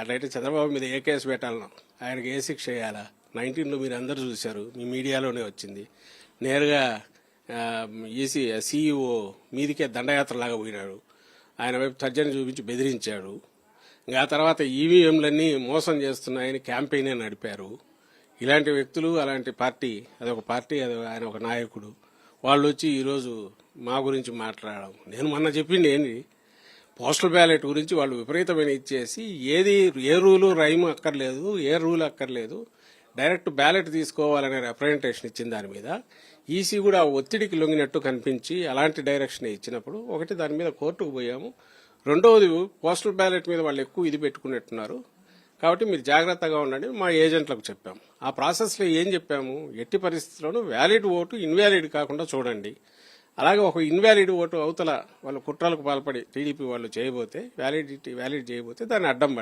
అట్లయితే చంద్రబాబు మీద ఏ కేసు పెట్టాలనో ఆయనకి ఏ శిక్ష వేయాలా? నైన్టీన్లో మీరు అందరూ చూశారు మీ మీడియాలోనే వచ్చింది. నేరుగా ఈసీ సీఈఓ మీదికే దండయాత్రలాగా పోయినాడు. ఆయన వైపు తర్జన చూపించి బెదిరించాడు. ఇంకా ఆ తర్వాత ఈవీఎంలన్నీ మోసం చేస్తున్నాయని క్యాంపెయినే నడిపారు. ఇలాంటి వ్యక్తులు అలాంటి పార్టీ అదొక పార్టీ అది ఆయన ఒక నాయకుడు. వాళ్ళు వచ్చి ఈరోజు మా గురించి మాట్లాడడం. నేను మొన్న చెప్పింది ఏంటి పోస్టల్ బ్యాలెట్ గురించి వాళ్ళు విపరీతమైన ఇచ్చేసి ఏది ఏ రూలు రైమ్ అక్కర్లేదు ఏ రూల్ అక్కర్లేదు డైరెక్ట్ బ్యాలెట్ తీసుకోవాలనే రిప్రజెంటేషన్ ఇచ్చిన దాని మీద ఈసీ కూడా ఆ ఒత్తిడికి లొంగినట్టు కనిపించి అలాంటి డైరెక్షన్ ఇచ్చినప్పుడు ఒకటి దాని మీద కోర్టుకు పోయాము. రెండవది పోస్టల్ బ్యాలెట్ మీద వాళ్ళు ఎక్కువ ఇది పెట్టుకున్నట్టున్నారు. కాబట్టి మీరు జాగ్రత్తగా ఉండండి మా ఏజెంట్లకు చెప్పాము ఆ ప్రాసెస్లో ఏం చెప్పాము? ఎట్టి పరిస్థితుల్లోనూ వ్యాలిడ్ ఓటు ఇన్వాలిడ్ కాకుండా చూడండి. అలాగే ఒక ఇన్వాలిడ్ ఓటు అవతల వాళ్ళు కుట్రలకు పాల్పడి టీడీపీ వాళ్ళు చేయబోతే వ్యాలిడిటీ వ్యాలిడ్ చేయబోతే దాన్ని అడ్డం